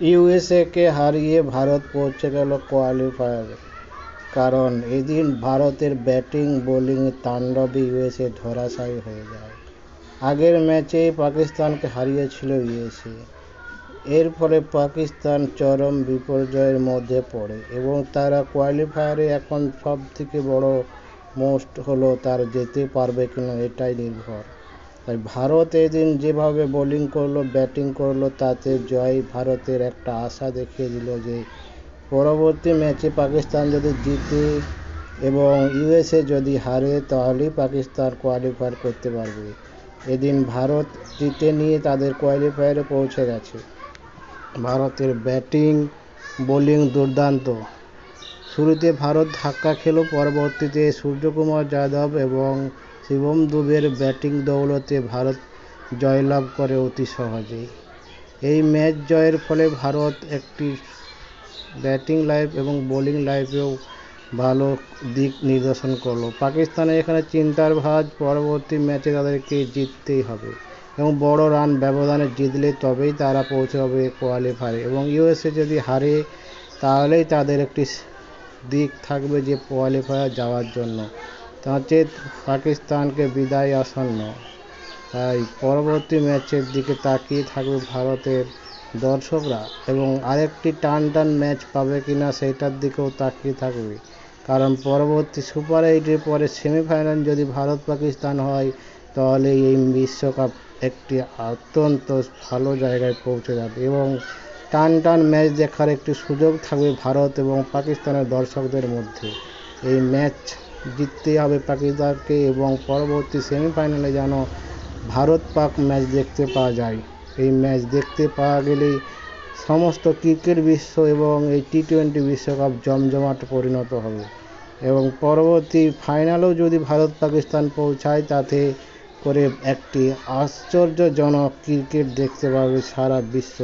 ইউএসএকে হারিয়ে ভারত পৌঁছে গেল কোয়ালিফায়ারে। কারণ এদিন ভারতের ব্যাটিং বোলিংয়ে তাণ্ডবে ইউএসএ ধরাশায়ী হয়ে যায়। আগের ম্যাচেই পাকিস্তানকে হারিয়েছিল ইউএসএ। এর ফলে পাকিস্তান চরম বিপর্যয়ের মধ্যে পড়ে এবং তারা কোয়ালিফায়ারে এখন সব থেকে বড় মোস্ট হলো তার যেতে পারবে কিনা এটাই নির্ভর। তাই ভারত এদিন যেভাবে বোলিং করল ব্যাটিং করল, তাতে জয় ভারতের একটা আশা দেখিয়ে দিল যে পরবর্তী ম্যাচে পাকিস্তান যদি জিতে এবং ইউএসএ যদি হারে, তাহলেই পাকিস্তান কোয়ালিফায়ার করতে পারবে। এদিন ভারত জিতে নিয়ে তাদের কোয়ালিফায়ারে পৌঁছে গেছে। ভারতের ব্যাটিং বোলিং দুর্দান্ত। শুরুতে ভারত ধাক্কা খেল, পরবর্তীতে সূর্যকুমার যাদব এবং শিবম দুবের ব্যাটিং দৌলতে ভারত জয়লাভ করে অতি সহজেই। এই ম্যাচ জয়ের ফলে ভারত একটি ব্যাটিং লাইফ এবং বোলিং লাইফেও ভালো দিক নির্দেশন করল। পাকিস্তানের এখানে চিন্তার ভাজ, পরবর্তী ম্যাচে তাদেরকে জিততেই হবে এবং বড় রান ব্যবধানে জিতলে তবেই তারা পৌঁছাবে কোয়ালিফায়ারে এবং ইউএসএ যদি হারে, তাহলেই তাদের একটি দিক থাকবে যে কোয়ালিফায়ার যাওয়ার জন্য। তাতে পাকিস্তানকে বিদায় আসন্ন। তাই পরবর্তী ম্যাচের দিকে তাকিয়ে থাকবে ভারতের দর্শকরা এবং আরেকটি টান টান ম্যাচ পাবে কিনা সেটার দিকেও তাকিয়ে থাকবে। কারণ পরবর্তী সুপার এইটের পরে সেমিফাইনাল যদি ভারত পাকিস্তান হয়, তাহলে এই বিশ্বকাপ একটি অত্যন্ত ভালো জায়গায় পৌঁছে যাবে এবং টান টান ম্যাচ দেখার একটি সুযোগ থাকবে ভারত এবং পাকিস্তানের দর্শকদের মধ্যে। এই ম্যাচ জিততেই হবে পাকিস্তানকে এবং পরবর্তী সেমিফাইনালে যেন ভারত পাক ম্যাচ দেখতে পাওয়া যায়। এই ম্যাচ দেখতে পাওয়া গেলেই সমস্ত ক্রিকেট বিশ্ব এবং এই টি টোয়েন্টি বিশ্বকাপ জমজমাট পরিণত হবে এবং পরবর্তী ফাইনালেও যদি ভারত পাকিস্তান পৌঁছায়, তাতে করে একটি আশ্চর্যজনক ক্রিকেট দেখতে পাবে সারা বিশ্ব।